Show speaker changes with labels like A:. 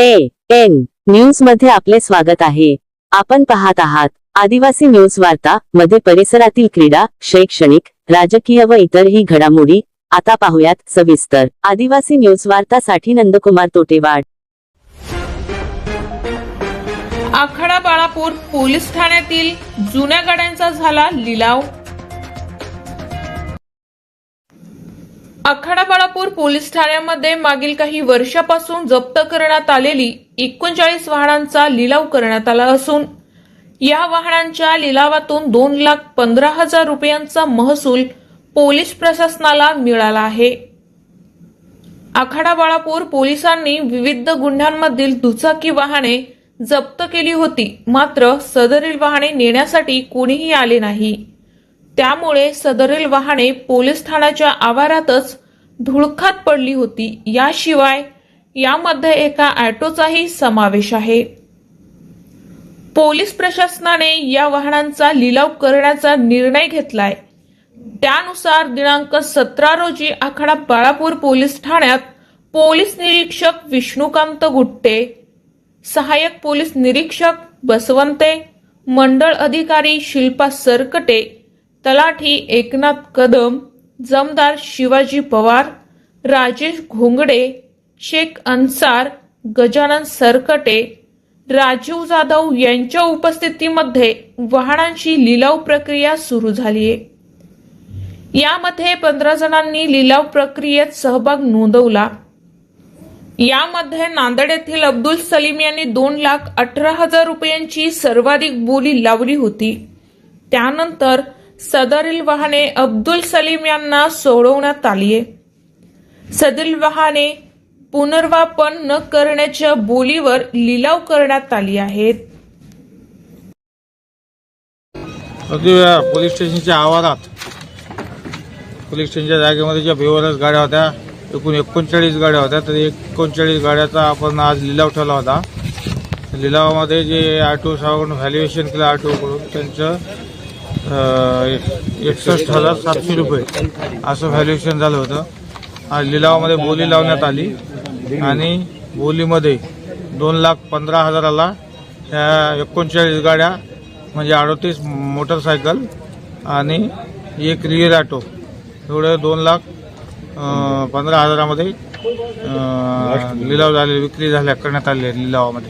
A: A N न्यूजमध्ये आपले स्वागत आहे. आपण पाहत आहात आदिवासी न्यूज वार्ता मध्ये परिसरातील क्रीडा शैक्षणिक राजकीय व इतरही घडामोडी आता पाहुयात सविस्तर. आदिवासी न्यूज वार्तासाठी नंदकुमार तोटेवाड.
B: आखाडा बाळापूर पोलीस ठाण्यातील जुन्या गाड्यांचा झाला लिलाव. आखाडा पोलीस ठाण्यामध्ये मागील काही वर्षापासून जप्त करण्यात आलेली एकोणचाळीस वाहनांचा लिलाव करण्यात आला असून या वाहनांच्या लिलावातून दोन लाख पंधरा हजार रुपयांचा महसूल पोलीस प्रशासनाला मिळाला आहे. आखाडा बाळापूर पोलिसांनी विविध गुन्ह्यांमधील दुचाकी वाहने जप्त केली होती मात्र सदरील वाहने नेण्यासाठी कोणीही आले नाही. त्यामुळे सदरील वाहने पोलीस ठाण्याच्या आवारातच धुळखात पडली होती. याशिवाय यामध्ये एका ॲटोचाही समावेश आहे. पोलीस प्रशासनाने या वाहनांचा लिलाव करण्याचा निर्णय घेतलाय. त्यानुसार दिनांक सतरा रोजी आखाडा बाळापूर पोलीस ठाण्यात पोलीस निरीक्षक विष्णुकांत गुट्टे सहाय्यक पोलीस निरीक्षक बसवंते मंडळ अधिकारी शिल्पा सरकटे तलाठी एकनाथ कदम जमदार शिवाजी पवार राजेश घोंगडे शेख अन्सार गजानन सरकटे राजीव जाधव यांच्या उपस्थितीमध्ये वाहनांची लिलाव प्रक्रिया सुरू झाली आहे. यामध्ये पंधरा जणांनी लिलाव प्रक्रियेत सहभाग नोंदवला. यामध्ये नांदेड येथील अब्दुल सलीम यांनी दोन लाख अठरा हजार रुपयांची सर्वाधिक बोली लावली होती. त्यानंतर सदरील वाहने अब्दुल सलीम यांना सोडवण्यात आली आहे सदरील वाहने पुनर्वापन न करण्याच्या बोलीवर लिलाव करण्यात आली आहेत.
C: अगदी पोलीस स्टेशनच्या आवारात पोलीस स्टेशनच्या जागेमध्ये ज्या भिवरच गाड्या होत्या एकूण एकोणचाळीस गाड्या होत्या तर एकोणचाळीस गाड्याचा आपण आज लिलाव ठेवला होता. लिलावामध्ये जे ऑटो सावरून व्हॅल्युएशन केलं ऑटोकडून त्यांचं एकसष्ट हजार सातशे रुपये. असं व्हॅल्युएशन झालं होतं. आज लिलावामध्ये बोली लावण्यात आली. आणि बोलीमध्ये दोन लाख पंधरा हजाराला ह्या एकोणचाळीस गाड्या म्हणजे अडतीस मोटरसायकल आणि एक रिअर ऑटो एवढे दोन लाख पंधरा हजारामध्ये लिलाव झाले विक्री झाल्या करण्यात आले लिलावामध्ये.